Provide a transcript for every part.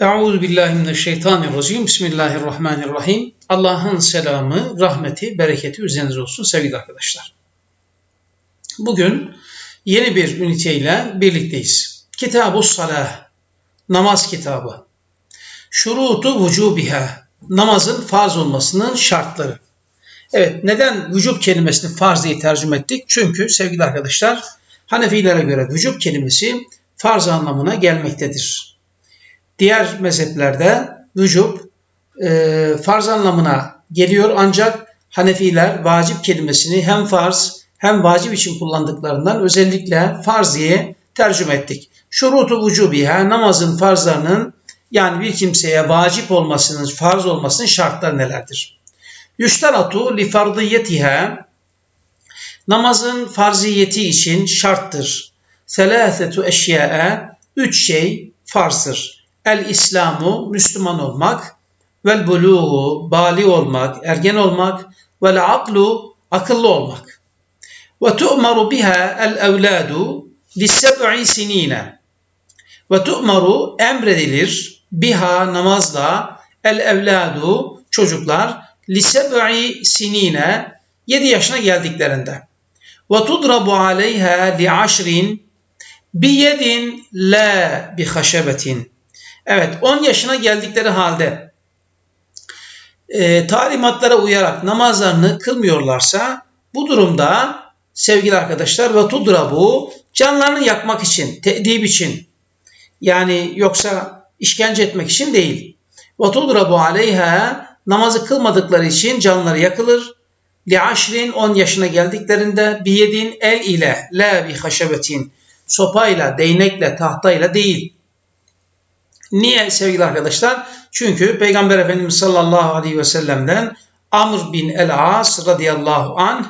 Euzu billahi mineşşeytanirracim. Bismillahirrahmanirrahim. Allah'ın selamı, rahmeti, bereketi üzerinize olsun sevgili arkadaşlar. Bugün yeni bir üniteyle birlikteyiz. Kitab-ı Salah, namaz kitabı. Şurutu vücubiha, namazın farz olmasının şartları. Evet, neden vücub kelimesini farz diye tercüme ettik? Çünkü sevgili arkadaşlar, Hanefilere göre vücub kelimesi farz anlamına gelmektedir. Diğer mezheplerde vücub e, farz anlamına geliyor ancak Hanefiler vacip kelimesini hem farz hem vacip için kullandıklarından özellikle farz diye tercüme ettik. Şurutu vücubiha namazın farzlarının yani bir kimseye vacip olmasının, farz olmasının şartları nelerdir? Yüştaratu li fardiyetiha namazın farziyeti için şarttır. Selâsetu eşyâe üç şey farzdır. El İslamu Müslüman olmak, vel buluğu bali olmak, ergen olmak, vel aklu akıllı olmak. Ve tu'maru biha el evladu li seb'i sinine. Ve tu'maru emredilir biha namazla el evladu çocuklar li seb'i sinine 7 yaşına geldiklerinde. Ve tudrabu aleyha li aşrin bi yedin la bi haşebetin. Evet 10 yaşına geldikleri halde e, talimatlara uyarak namazlarını kılmıyorlarsa bu durumda sevgili arkadaşlar ve tudrabu canlarını yakmak için, tedip için yani yoksa işkence etmek için değil. Ve tudrabu aleyha namazı kılmadıkları için canları yakılır. Li aşrin 10 yaşına geldiklerinde biyedin el ile la bi haşebetin sopayla, değnekle, tahtayla değil. Niye sevgili arkadaşlar? Çünkü Peygamber Efendimiz sallallahu aleyhi ve sellem'den Amr bin el-As radıyallahu anh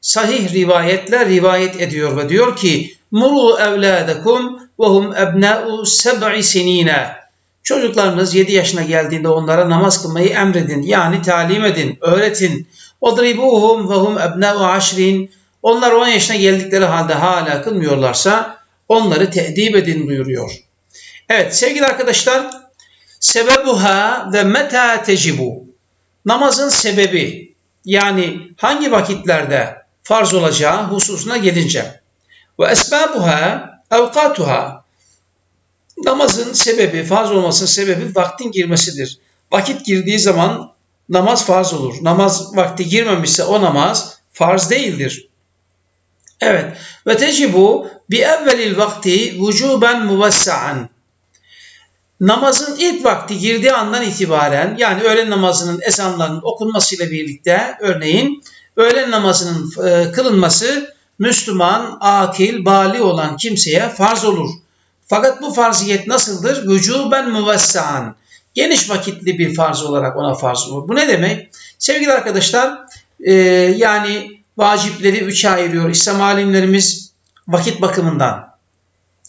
sahih rivayetle rivayet ediyor ve diyor ki Muru evladekum ve hum ebna'u seb'i sinine. Çocuklarınız 7 yaşına geldiğinde onlara namaz kılmayı emredin. Yani talim edin, öğretin. Odribuhum ve hum ebna'u aşrin. Onlar 10 yaşına geldikleri halde hala kılmıyorlarsa onları te'dip edin buyuruyor. Evet sevgili arkadaşlar sebebuha ve meta tecibu namazın sebebi yani hangi vakitlerde farz olacağı hususuna gelince ve esbabuha evkatuha namazın sebebi farz olmasının sebebi vaktin girmesidir. Vakit girdiği zaman namaz farz olur. Namaz vakti girmemişse o namaz farz değildir. Evet. Ve tecibu bi evvelil vakti vücuben muvessa'an namazın ilk vakti girdiği andan itibaren yani öğlen namazının ezanlarının okunmasıyla birlikte örneğin öğlen namazının e, kılınması Müslüman, akil, bali olan kimseye farz olur. Fakat bu farziyet nasıldır? Vücuben müvessaan. Geniş vakitli bir farz olarak ona farz olur. Bu ne demek? Sevgili arkadaşlar, e, yani vacipleri üçe ayırıyor. İslam alimlerimiz vakit bakımından,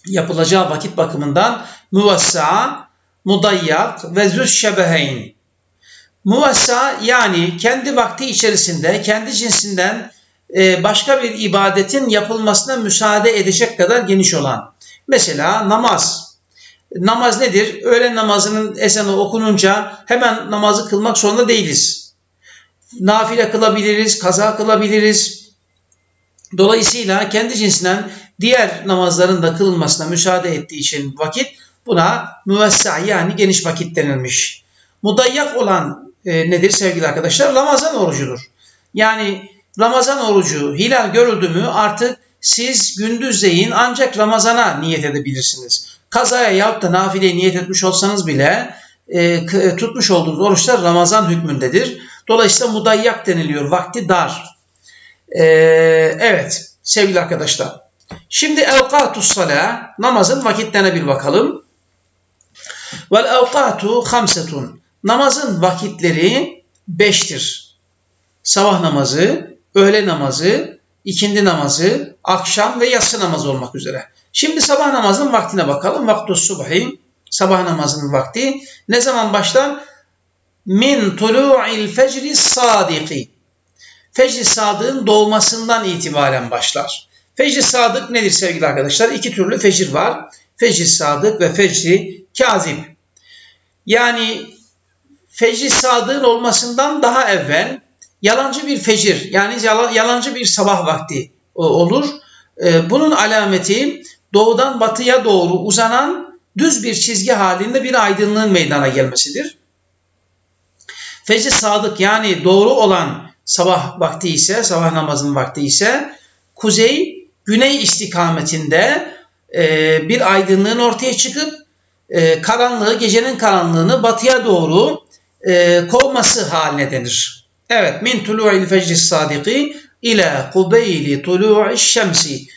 yapılacağı vakit bakımından muvassa, mudayyak ve züşşebeheyn. Muvassa yani kendi vakti içerisinde kendi cinsinden e, başka bir ibadetin yapılmasına müsaade edecek kadar geniş olan. Mesela namaz. Namaz nedir? Öğlen namazının ezanı okununca hemen namazı kılmak zorunda değiliz. Nafile kılabiliriz, kaza kılabiliriz. Dolayısıyla kendi cinsinden diğer namazların da kılınmasına müsaade ettiği için vakit buna müvessa yani geniş vakit denilmiş. Mudayyak olan e, nedir sevgili arkadaşlar? Ramazan orucudur. Yani Ramazan orucu hilal görüldü mü artık siz gündüzleyin ancak Ramazan'a niyet edebilirsiniz. Kazaya yahut da nafileye niyet etmiş olsanız bile e, tutmuş olduğunuz oruçlar Ramazan hükmündedir. Dolayısıyla mudayyak deniliyor. Vakti dar. E, evet sevgili arkadaşlar. Şimdi evkatus salah namazın vakitlerine bir bakalım. Vel evkatu hamsetun. Namazın vakitleri beştir. Sabah namazı, öğle namazı, ikindi namazı, akşam ve yatsı namazı olmak üzere. Şimdi sabah namazının vaktine bakalım. Vaktu subhi, sabah namazının vakti ne zaman başlar? Min tulu'il fecri sadiki. Fecri sadığın doğmasından itibaren başlar. Fecri sadık nedir sevgili arkadaşlar? İki türlü fecir var. Fecri sadık ve fecri kazip. Yani fecri sadığın olmasından daha evvel yalancı bir fecir yani yalancı bir sabah vakti olur. Ee, bunun alameti doğudan batıya doğru uzanan düz bir çizgi halinde bir aydınlığın meydana gelmesidir. Fecr sadık yani doğru olan sabah vakti ise, sabah namazının vakti ise kuzey güney istikametinde e, bir aydınlığın ortaya çıkıp e, karanlığı, gecenin karanlığını batıya doğru e, kovması haline denir. Evet, min tulu'il fecri sadiki ila kubeyli tulu'i şemsi.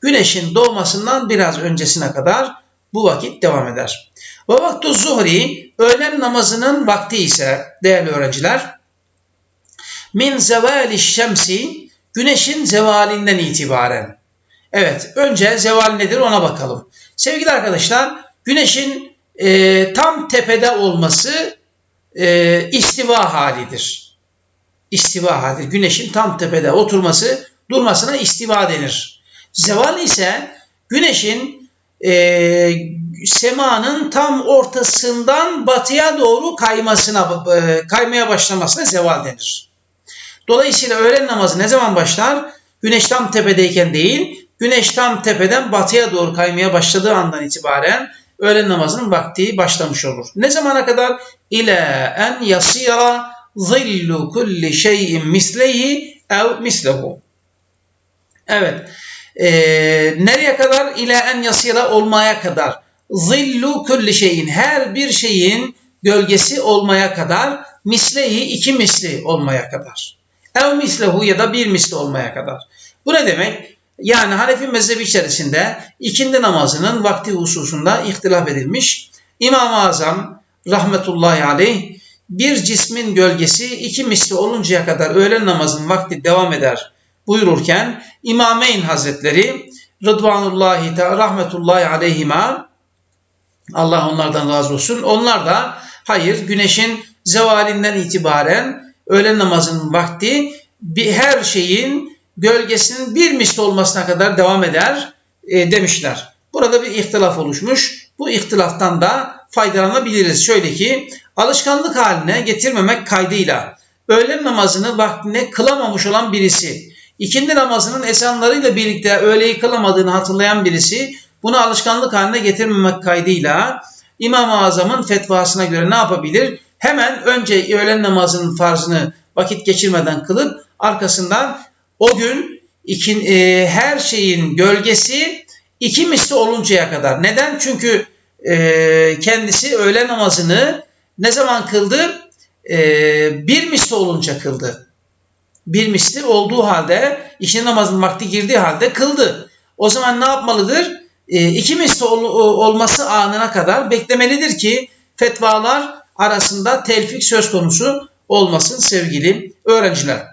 Güneşin doğmasından biraz öncesine kadar bu vakit devam eder. Ve vaktu zuhri, öğlen namazının vakti ise değerli öğrenciler, min zevali şemsi, güneşin zevalinden itibaren. Evet, önce zeval nedir ona bakalım. Sevgili arkadaşlar, güneşin e, tam tepede olması e, istiva halidir. İstiva halidir. Güneşin tam tepede oturması, durmasına istiva denir. Zeval ise güneşin e, semanın tam ortasından batıya doğru kaymasına e, kaymaya başlamasına zeval denir. Dolayısıyla öğlen namazı ne zaman başlar? Güneş tam tepedeyken değil, güneş tam tepeden batıya doğru kaymaya başladığı andan itibaren öğlen namazının vakti başlamış olur. Ne zamana kadar? İle en yasira zillu kulli şeyin mislehi ev mislehu. Evet. Ee, nereye kadar? İle en yasira olmaya kadar. Zillu kulli şeyin. Her bir şeyin gölgesi olmaya kadar. Mislehi iki misli olmaya kadar. Ev mislehu ya da bir misli olmaya kadar. Bu ne demek? Yani Hanefi mezhebi içerisinde ikindi namazının vakti hususunda ihtilaf edilmiş. İmam-ı Azam rahmetullahi aleyh bir cismin gölgesi iki misli oluncaya kadar öğlen namazının vakti devam eder buyururken İmameyn Hazretleri Rıdvanullahi Teala rahmetullahi aleyhima Allah onlardan razı olsun. Onlar da hayır güneşin zevalinden itibaren öğlen namazının vakti bir her şeyin gölgesinin bir misli olmasına kadar devam eder e, demişler. Burada bir ihtilaf oluşmuş. Bu ihtilaftan da faydalanabiliriz. Şöyle ki alışkanlık haline getirmemek kaydıyla öğlen namazını vaktine kılamamış olan birisi, ikindi namazının esanlarıyla birlikte öğleyi kılamadığını hatırlayan birisi bunu alışkanlık haline getirmemek kaydıyla İmam-ı Azam'ın fetvasına göre ne yapabilir? Hemen önce öğlen namazının farzını vakit geçirmeden kılıp arkasından o gün ikin, e, her şeyin gölgesi iki misli oluncaya kadar. Neden? Çünkü e, kendisi öğle namazını ne zaman kıldı? E, bir misli olunca kıldı. Bir misli olduğu halde, işin namazın vakti girdiği halde kıldı. O zaman ne yapmalıdır? E, iki misli ol, olması anına kadar beklemelidir ki fetvalar arasında telfik söz konusu olmasın sevgili öğrenciler.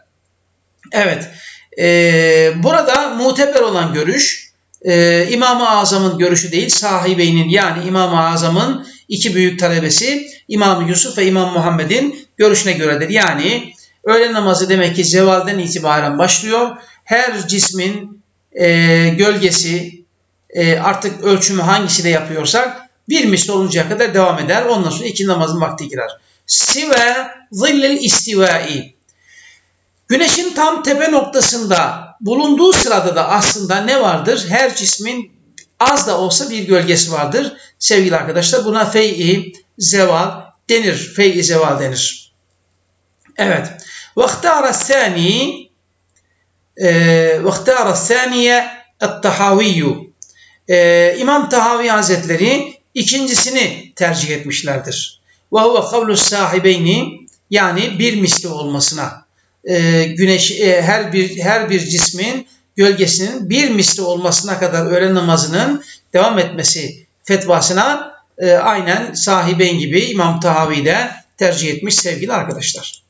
Evet, e, burada muteber olan görüş e, İmam-ı Azam'ın görüşü değil, sahibeynin yani İmam-ı Azam'ın iki büyük talebesi İmam Yusuf ve İmam Muhammed'in görüşüne göredir. Yani öğle namazı demek ki zevalden itibaren başlıyor. Her cismin e, gölgesi e, artık ölçümü hangisi de yapıyorsak bir misli oluncaya kadar devam eder. Ondan sonra iki namazın vakti girer. Sive zillil istivai Güneşin tam tepe noktasında bulunduğu sırada da aslında ne vardır? Her cismin az da olsa bir gölgesi vardır. Sevgili arkadaşlar buna fey'i zeval denir. Fey'i zeval denir. Evet. Vaktara sani vaktara saniye et-tahaviyyu İmam Tahavi Hazretleri ikincisini tercih etmişlerdir. Ve huve kavlu sahibeyni yani bir misli olmasına e, güneş e, her bir her bir cismin gölgesinin bir misli olmasına kadar öğlen namazının devam etmesi fetvasına e, aynen sahiben gibi İmam Tahavi de tercih etmiş sevgili arkadaşlar.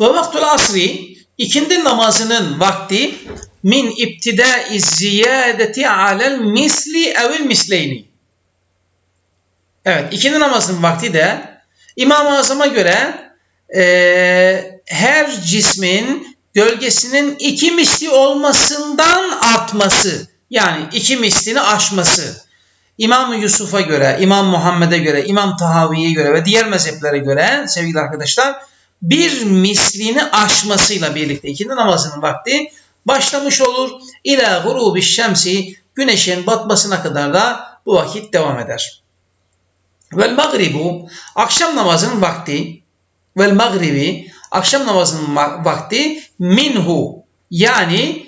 Ve vaktul asri ikindi namazının vakti min ibtidai ziyadeti alel misli evil misleyni Evet ikindi namazının vakti de İmam-ı Azam'a göre e, her cismin gölgesinin iki misli olmasından artması yani iki mislini aşması. İmam Yusuf'a göre, İmam Muhammed'e göre, İmam Tahavi'ye göre ve diğer mezheplere göre sevgili arkadaşlar bir mislini aşmasıyla birlikte ikindi namazının vakti başlamış olur. İlâ gurubi şemsi güneşin batmasına kadar da bu vakit devam eder. Vel magribu akşam namazının vakti. Vel magribi akşam namazının vakti. Minhu yani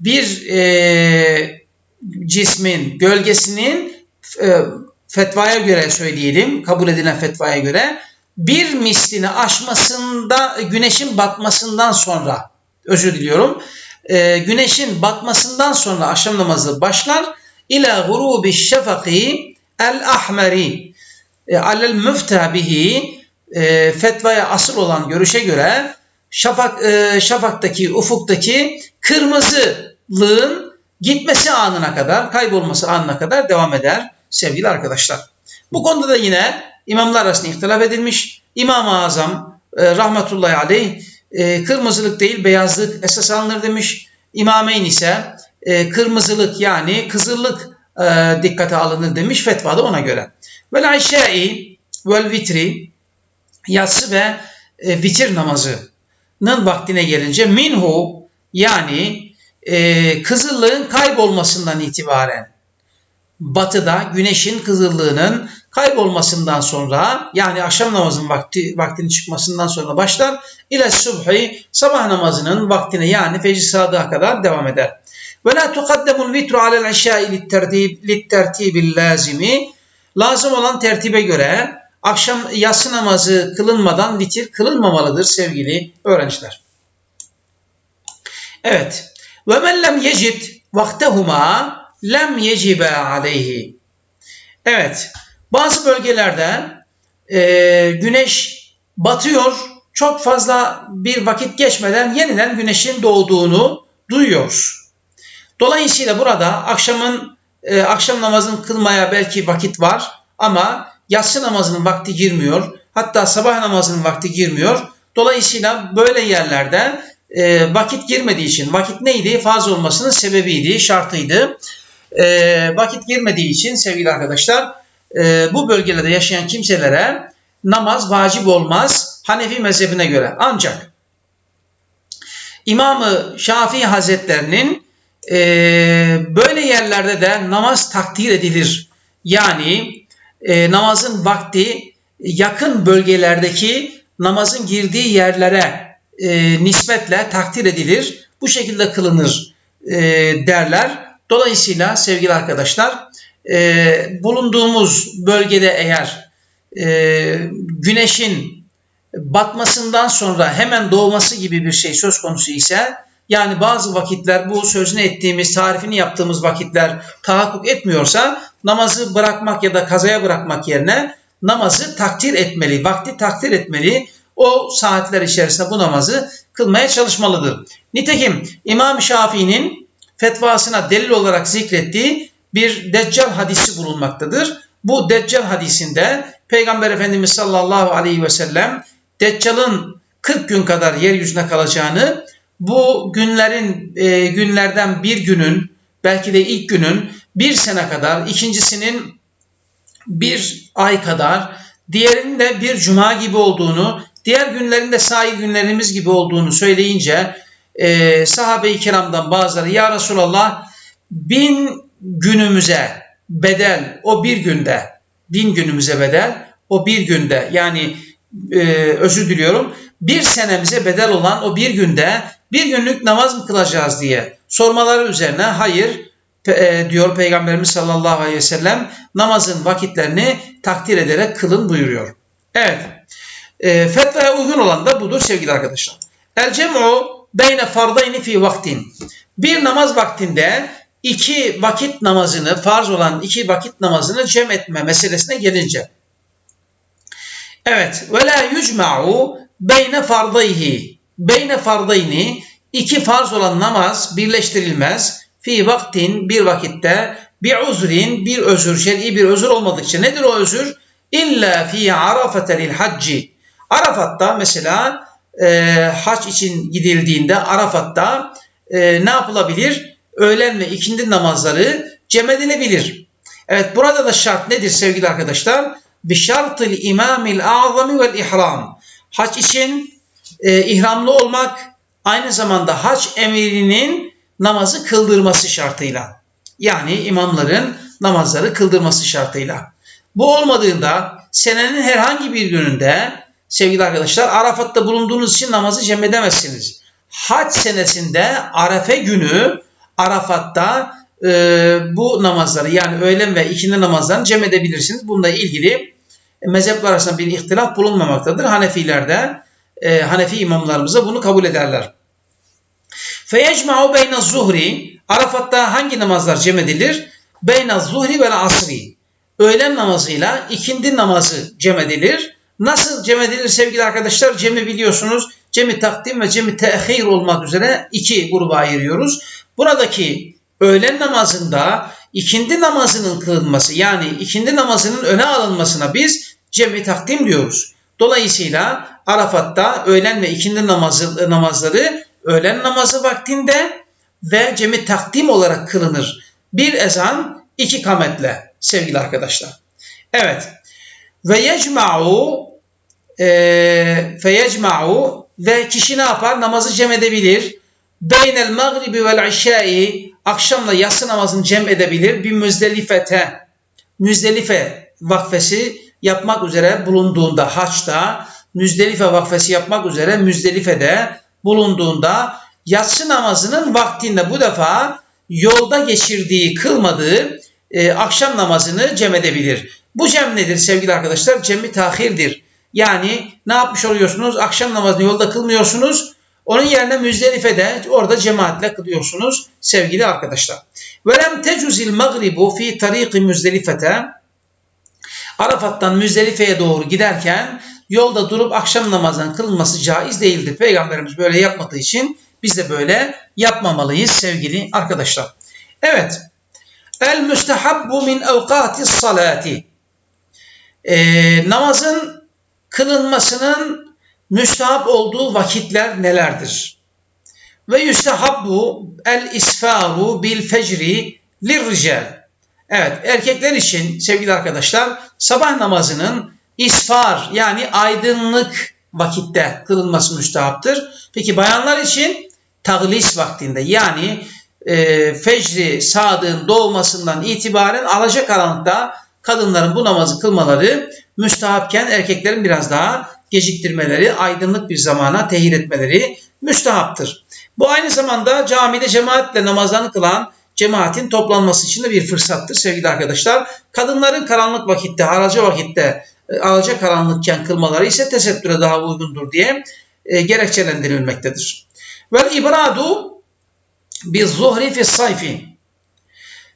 bir e, cismin gölgesinin e, fetvaya göre söyleyelim kabul edilen fetvaya göre bir mislini aşmasında güneşin batmasından sonra özür diliyorum e, güneşin batmasından sonra akşam namazı başlar. İla gurubi şefaki el ahmeri e, müfta bihi e, fetvaya asıl olan görüşe göre şafak e, şafaktaki ufuktaki kırmızılığın gitmesi anına kadar kaybolması anına kadar devam eder sevgili arkadaşlar. Bu konuda da yine imamlar arasında ihtilaf edilmiş. İmam-ı Azam e, rahmetullahi aleyh e, kırmızılık değil beyazlık esas alınır demiş. İmameyn ise e, kırmızılık yani kızıllık e, dikkate alınır demiş fetvada ona göre. Vel ayşai vel vitri yatsı ve e, vitir namazının vaktine gelince minhu yani e, kızıllığın kaybolmasından itibaren batıda güneşin kızıllığının kaybolmasından sonra yani akşam namazının vakti vaktinin çıkmasından sonra başlar ile subhi sabah namazının vaktine yani fecr sadığa kadar devam eder. Ve la tuqaddemul vitru alel aşa'i littertibil lazimi lazım olan tertibe göre akşam yatsı namazı kılınmadan vitir kılınmamalıdır sevgili öğrenciler. Evet. Ve men lem yecid vaktehuma lem yecibe aleyhi. Evet. Bazı bölgelerde e, güneş batıyor. Çok fazla bir vakit geçmeden yeniden güneşin doğduğunu duyuyoruz. Dolayısıyla burada akşamın e, akşam namazını kılmaya belki vakit var ama yatsı namazının vakti girmiyor. Hatta sabah namazının vakti girmiyor. Dolayısıyla böyle yerlerde e, vakit girmediği için vakit neydi? Farz olmasının sebebiydi, şartıydı. E, vakit girmediği için sevgili arkadaşlar e, bu bölgelerde yaşayan kimselere namaz vacip olmaz Hanefi mezhebine göre. Ancak İmamı Şafii Hazretlerinin e, böyle yerlerde de namaz takdir edilir. Yani e, namazın vakti yakın bölgelerdeki namazın girdiği yerlere e, nispetle takdir edilir. Bu şekilde kılınır e, derler. Dolayısıyla sevgili arkadaşlar e, bulunduğumuz bölgede eğer e, güneşin batmasından sonra hemen doğması gibi bir şey söz konusu ise yani bazı vakitler bu sözünü ettiğimiz, tarifini yaptığımız vakitler tahakkuk etmiyorsa namazı bırakmak ya da kazaya bırakmak yerine namazı takdir etmeli, vakti takdir etmeli. O saatler içerisinde bu namazı kılmaya çalışmalıdır. Nitekim İmam Şafii'nin fetvasına delil olarak zikrettiği bir Deccal hadisi bulunmaktadır. Bu Deccal hadisinde Peygamber Efendimiz sallallahu aleyhi ve sellem Deccal'ın 40 gün kadar yeryüzünde kalacağını bu günlerin e, günlerden bir günün belki de ilk günün bir sene kadar, ikincisinin bir ay kadar, diğerinin de bir cuma gibi olduğunu, diğer günlerin de sahil günlerimiz gibi olduğunu söyleyince e, sahabe-i kiramdan bazıları ya Resulallah bin günümüze bedel o bir günde bin günümüze bedel o bir günde yani e, özür diliyorum bir senemize bedel olan o bir günde bir günlük namaz mı kılacağız diye sormaları üzerine hayır e, diyor Peygamberimiz sallallahu aleyhi ve sellem namazın vakitlerini takdir ederek kılın buyuruyor. Evet. E, fetvaya uygun olan da budur sevgili arkadaşlar. El cem'u beyne fardayni fi vaktin. Bir namaz vaktinde iki vakit namazını, farz olan iki vakit namazını cem etme meselesine gelince. Evet. Ve la yucma'u beyne fardayhi. Beyne fardayni iki farz olan namaz birleştirilmez. Fi vaktin bir vakitte bir uzrin bir özür şer'i bir özür olmadıkça nedir o özür? İlla fi arafetelil hacci. Arafat'ta mesela e, hac için gidildiğinde Arafat'ta e, ne yapılabilir? öğlen ve ikindi namazları cem edilebilir. Evet burada da şart nedir sevgili arkadaşlar? Bişartıl imamil azami vel ihram. Hac için e, ihramlı olmak aynı zamanda hac emirinin namazı kıldırması şartıyla. Yani imamların namazları kıldırması şartıyla. Bu olmadığında senenin herhangi bir gününde sevgili arkadaşlar Arafat'ta bulunduğunuz için namazı cem edemezsiniz. Hac senesinde Arefe günü Arafat'ta e, bu namazları yani öğlen ve ikindi namazlarını cem edebilirsiniz. Bununla ilgili mezhepler arasında bir ihtilaf bulunmamaktadır. Hanefilerde e, Hanefi imamlarımıza bunu kabul ederler. Feyecma'u beyne zuhri Arafat'ta hangi namazlar cem edilir? Beyne zuhri ve asri. Öğlen namazıyla ikindi namazı cem edilir. Nasıl cem edilir sevgili arkadaşlar? Cemi biliyorsunuz. Cemi takdim ve cemi tehir olmak üzere iki gruba ayırıyoruz. Buradaki öğlen namazında ikindi namazının kılınması yani ikindi namazının öne alınmasına biz cemi takdim diyoruz. Dolayısıyla Arafat'ta öğlen ve ikindi namazı, namazları öğlen namazı vaktinde ve cemi takdim olarak kılınır. Bir ezan, iki kametle sevgili arkadaşlar. Evet. Ve yecma'u e, feyecma'u ve kişi ne yapar? Namazı cem edebilir. Beynel mağribi vel işai akşamla yatsı namazını cem edebilir. Bir müzdelifete müzdelife vakfesi yapmak üzere bulunduğunda haçta müzdelife vakfesi yapmak üzere müzdelifede bulunduğunda yatsı namazının vaktinde bu defa yolda geçirdiği, kılmadığı e, akşam namazını cem edebilir. Bu cem nedir sevgili arkadaşlar? Cem'i tahirdir. Yani ne yapmış oluyorsunuz? Akşam namazını yolda kılmıyorsunuz. Onun yerine Müzdelife'de orada cemaatle kılıyorsunuz sevgili arkadaşlar. Velem tecuzil magribu fi tariki Müzdelifete Arafat'tan Müzdelife'ye doğru giderken yolda durup akşam namazının kılınması caiz değildir. Peygamberimiz böyle yapmadığı için biz de böyle yapmamalıyız sevgili arkadaşlar. Evet. El müstehabbu min evkati salati. Ee, namazın kılınmasının müstahap olduğu vakitler nelerdir? Ve yüstehabbu el isfaru bil fecri lirrical. Evet erkekler için sevgili arkadaşlar sabah namazının isfar yani aydınlık vakitte kılınması müstahaptır. Peki bayanlar için taglis vaktinde yani e, fecri sadığın doğmasından itibaren alacakaranlıkta kadınların bu namazı kılmaları müstahapken erkeklerin biraz daha geciktirmeleri, aydınlık bir zamana tehir etmeleri müstahaptır. Bu aynı zamanda camide cemaatle namazlarını kılan cemaatin toplanması için de bir fırsattır sevgili arkadaşlar. Kadınların karanlık vakitte, haraca vakitte, e, alaca karanlıkken kılmaları ise tesettüre daha uygundur diye e, gerekçelendirilmektedir. Vel ibradu bir zuhri fi sayfi.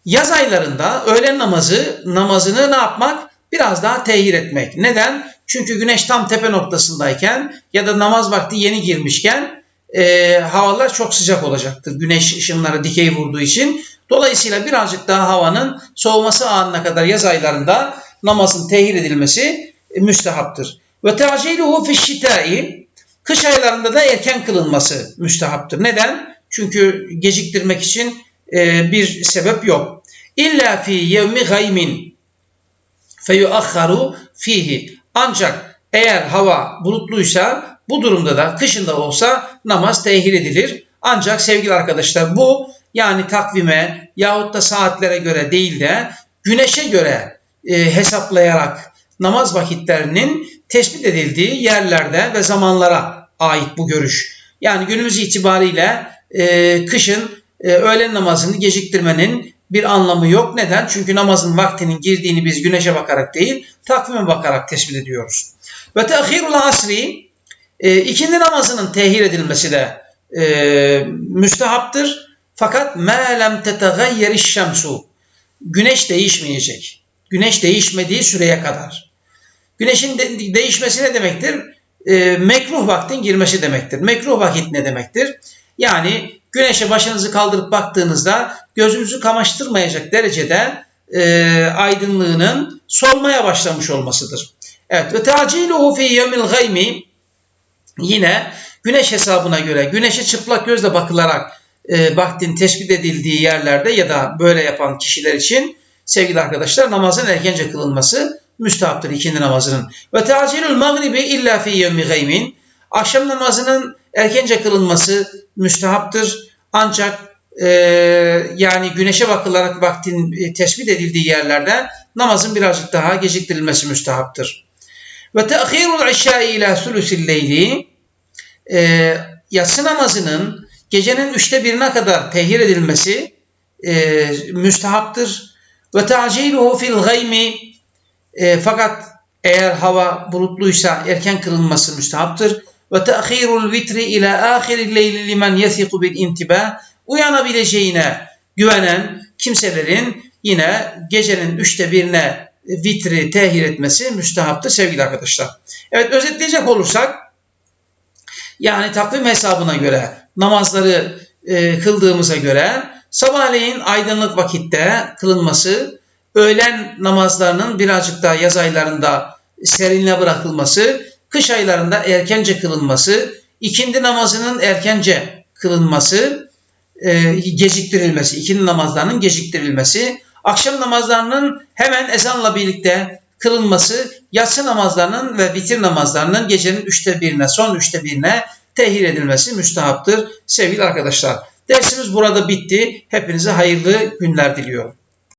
Yaz aylarında öğlen namazı namazını ne yapmak? Biraz daha tehir etmek. Neden? Çünkü güneş tam tepe noktasındayken ya da namaz vakti yeni girmişken e, havalar çok sıcak olacaktır. Güneş ışınları dikey vurduğu için. Dolayısıyla birazcık daha havanın soğuması anına kadar yaz aylarında namazın tehir edilmesi e, müstehaptır. Ve te'aciluhu fi şitai kış aylarında da erken kılınması müstehaptır. Neden? Çünkü geciktirmek için e, bir sebep yok. İlla fi yevmi gaymin feyuakharu fihi. Ancak eğer hava bulutluysa bu durumda da kışında olsa namaz tehir edilir. Ancak sevgili arkadaşlar bu yani takvime yahut da saatlere göre değil de güneşe göre e, hesaplayarak namaz vakitlerinin tespit edildiği yerlerde ve zamanlara ait bu görüş. Yani günümüz itibariyle e, kışın e, öğlen namazını geciktirmenin bir anlamı yok. Neden? Çünkü namazın vaktinin girdiğini biz güneşe bakarak değil, takvime bakarak tespit ediyoruz. Ve tehirul asri e, ikindi namazının tehir edilmesi de e, müstehaptır. Fakat melem tetegayyeri şemsu. Güneş değişmeyecek. Güneş değişmediği süreye kadar. Güneşin de, değişmesi ne demektir? E, mekruh vaktin girmesi demektir. Mekruh vakit ne demektir? Yani güneşe başınızı kaldırıp baktığınızda gözünüzü kamaştırmayacak derecede e, aydınlığının solmaya başlamış olmasıdır. Evet ve taciluhu fi yevmil gaymi yine güneş hesabına göre güneşe çıplak gözle bakılarak e, vaktin tespit edildiği yerlerde ya da böyle yapan kişiler için sevgili arkadaşlar namazın erkence kılınması müstahaptır ikindi namazının. Ve tacilül magribi illa fi yevmi gaymin. Akşam namazının erkence kılınması müstahaptır. Ancak e, yani güneşe bakılarak vaktin e, tespit edildiği yerlerde namazın birazcık daha geciktirilmesi müstahaptır. Ve te'khirul işâi ila sulusil leyli e, yatsı namazının gecenin üçte birine kadar tehir edilmesi e, müstahaptır. Ve ta'ciluhu fil gaymi e, fakat eğer hava bulutluysa erken kılınması müstahaptır. Ve te'khirul vitri ila ahiril leyli limen yethiku bil intibah uyanabileceğine güvenen kimselerin yine gecenin üçte birine vitri tehir etmesi müstehaptır sevgili arkadaşlar. Evet özetleyecek olursak yani takvim hesabına göre namazları e, kıldığımıza göre sabahleyin aydınlık vakitte kılınması, öğlen namazlarının birazcık daha yaz aylarında serinle bırakılması, kış aylarında erkence kılınması, ikindi namazının erkence kılınması, e, geciktirilmesi, ikindi namazlarının geciktirilmesi, akşam namazlarının hemen ezanla birlikte kılınması, yatsı namazlarının ve bitir namazlarının gecenin üçte birine, son üçte birine tehir edilmesi müstahaptır sevgili arkadaşlar. Dersimiz burada bitti. Hepinize hayırlı günler diliyorum.